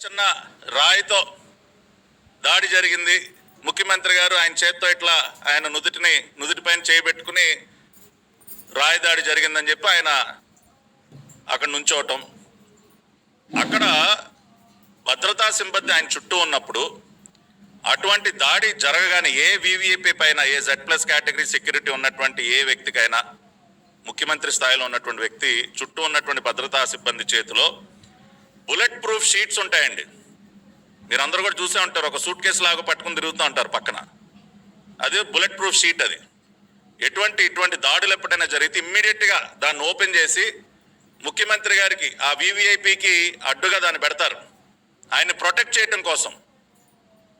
చిన్న రాయితో దాడి జరిగింది. ముఖ్యమంత్రి గారు ఆయన చేత్తో ఇట్లా ఆయన నుదుటిని నుదుటిపైన చేయబెట్టుకుని రాయి దాడి జరిగిందని చెప్పి ఆయన అక్కడ నుంచోవటం. అక్కడ భద్రతా సిబ్బంది ఆయన చుట్టూ ఉన్నప్పుడు అటువంటి దాడి జరగగానే ఏ వివిఐపి పైన ఏ జెడ్ ప్లస్ కేటగిరీ సెక్యూరిటీ ఉన్నటువంటి ఏ వ్యక్తికైనా ముఖ్యమంత్రి స్థాయిలో ఉన్నటువంటి వ్యక్తి చుట్టూ ఉన్నటువంటి భద్రతా సిబ్బంది చేతిలో బుల్లెట్ ప్రూఫ్ షీట్స్ ఉంటాయండి. మీరు అందరూ కూడా చూసే ఉంటారు ఒక సూట్ కేసు లాగా పట్టుకుని తిరుగుతూ ఉంటారు పక్కన. అది బుల్లెట్ ప్రూఫ్ షీట్ అది. ఎటువంటి ఇటువంటి దాడులు ఎప్పుడైనా జరిగితే ఇమ్మీడియట్గా దాన్ని ఓపెన్ చేసి ముఖ్యమంత్రి గారికి ఆ వివిఐపికి అడ్డుగా దాన్ని పెడతారు. ఆయన్ని ప్రొటెక్ట్ చేయడం కోసం.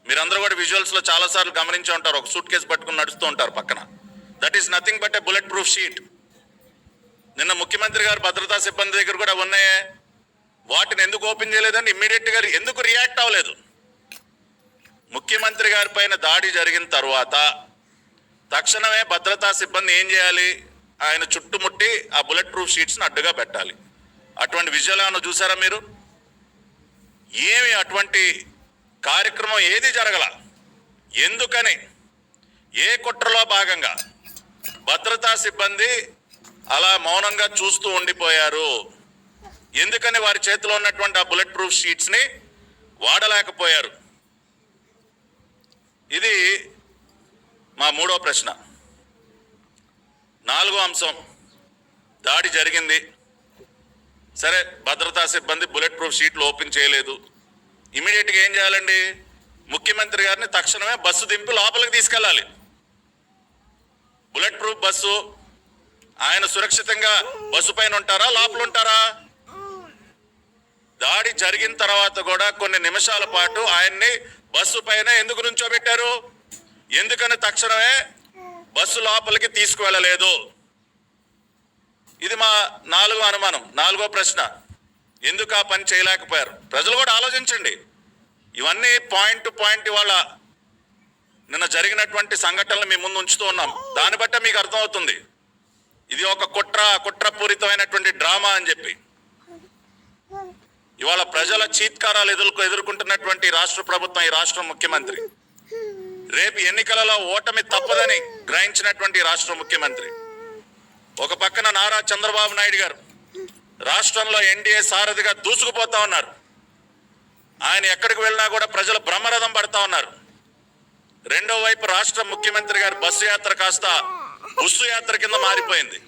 మీరందరూ కూడా విజువల్స్లో చాలాసార్లు గమనించి ఉంటారు ఒక సూట్ కేసు పట్టుకుని నడుస్తూ ఉంటారు పక్కన. That is nothing but a bulletproof sheet నిన్న ముఖ్యమంత్రి గారు భద్రతా సిబ్బంది దగ్గర కూడా ఉన్నాయే. వాటిని ఎందుకు ఓపెన్ చేయలేదని ఇమ్మీడియట్గా ఎందుకు రియాక్ట్ అవ్వలేదు? ముఖ్యమంత్రి గారి పైన దాడి జరిగిన తర్వాత తక్షణమే భద్రతా సిబ్బంది ఏం చేయాలి? ఆయన చుట్టుముట్టి ఆ బుల్లెట్ ప్రూఫ్ షీట్స్ని అడ్డుగా పెట్టాలి. అటువంటి విజయాలు ఏమైనా చూసారా మీరు? ఏమి అటువంటి కార్యక్రమం ఏది జరగల? ఎందుకని? ఏ కుట్రలో భాగంగా? భద్రతా సిబ్బంది అలా మౌనంగా చూస్తూ ఉండిపోయారు. ఎందుకని వారి చేతిలో ఉన్నటువంటి ఆ బుల్లెట్ ప్రూఫ్ షీట్స్ని వాడలేకపోయారు? ఇది మా మూడో ప్రశ్న. నాలుగో అంశం. దాడి జరిగింది. సరే భద్రతా సిబ్బంది బుల్లెట్ ప్రూఫ్ షీట్లు ఓపెన్ చేయలేదు. ఇమీడియట్గా ఏం చేయాలండి? ముఖ్యమంత్రి గారిని తక్షణమే బస్సు దింపి లోపలికి తీసుకెళ్ళాలి. Bulletproof bus. ఆయన సురక్షితంగా బస్సు పైన ఉంటారా? లోపల ఉంటారా? దాడి జరిగిన తర్వాత కూడా కొన్ని నిమిషాల పాటు ఆయన్ని బస్సు పైన ఎందుకు నుంచోబెట్టారు? ఎందుకని తక్షణమే బస్సు లోపలికి తీసుకువెళ్ళలేదు. ఇది మా నాలుగో అనుమానం నాలుగో ప్రశ్న. ఎందుకు ఆ పని చేయలేకపోయారు? ప్రజలు కూడా ఆలోచించండి. ఇవన్నీ పాయింట్ టు పాయింట్ ఇవాళ నిన్న జరిగినటువంటి సంఘటనలు మీ ముందు ఉంచుతూ ఉన్నాం. దాన్ని బట్టే మీకు అర్థమవుతుంది. ఇది ఒక కుట్ర కుట్రపూరితమైనటువంటి డ్రామా అని చెప్పి. ఇవాళ ప్రజల చీత్కారాలు ఎదుర్కొ ఎదుర్కొంటున్నటువంటి రాష్ట్ర ప్రభుత్వం ఈ రాష్ట్ర ముఖ్యమంత్రి. రేపు ఎన్నికలలో ఓటమి తప్పదని గ్రహించినటువంటి రాష్ట్ర ముఖ్యమంత్రి. ఒక పక్కన నారా చంద్రబాబు నాయుడు గారు రాష్ట్రంలో ఎన్డీఏ సారథిగా దూసుకుపోతా ఉన్నారు. ఆయన ఎక్కడికి వెళ్ళినా కూడా ప్రజలు బ్రహ్మరథం పడతా ఉన్నారు. రెండో వైపు రాష్ట్ర ముఖ్యమంత్రి గారి బస్సు యాత్ర కాస్త బుస్సు యాత్ర కింద మారిపోయింది.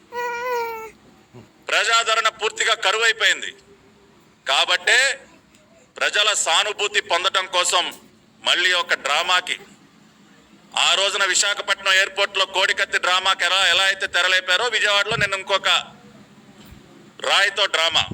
ప్రజాదరణ పూర్తిగా కరువైపోయింది. కాబట్టే ప్రజల సానుభూతి పొందటం కోసం మళ్ళీ ఒక డ్రామాకి. ఆ రోజున విశాఖపట్నం ఎయిర్పోర్ట్లో కోడికత్తి డ్రామాకి ఎలా ఎలా అయితే తెరలేపారో విజయవాడలో నేను ఇంకొక రాయితో డ్రామా.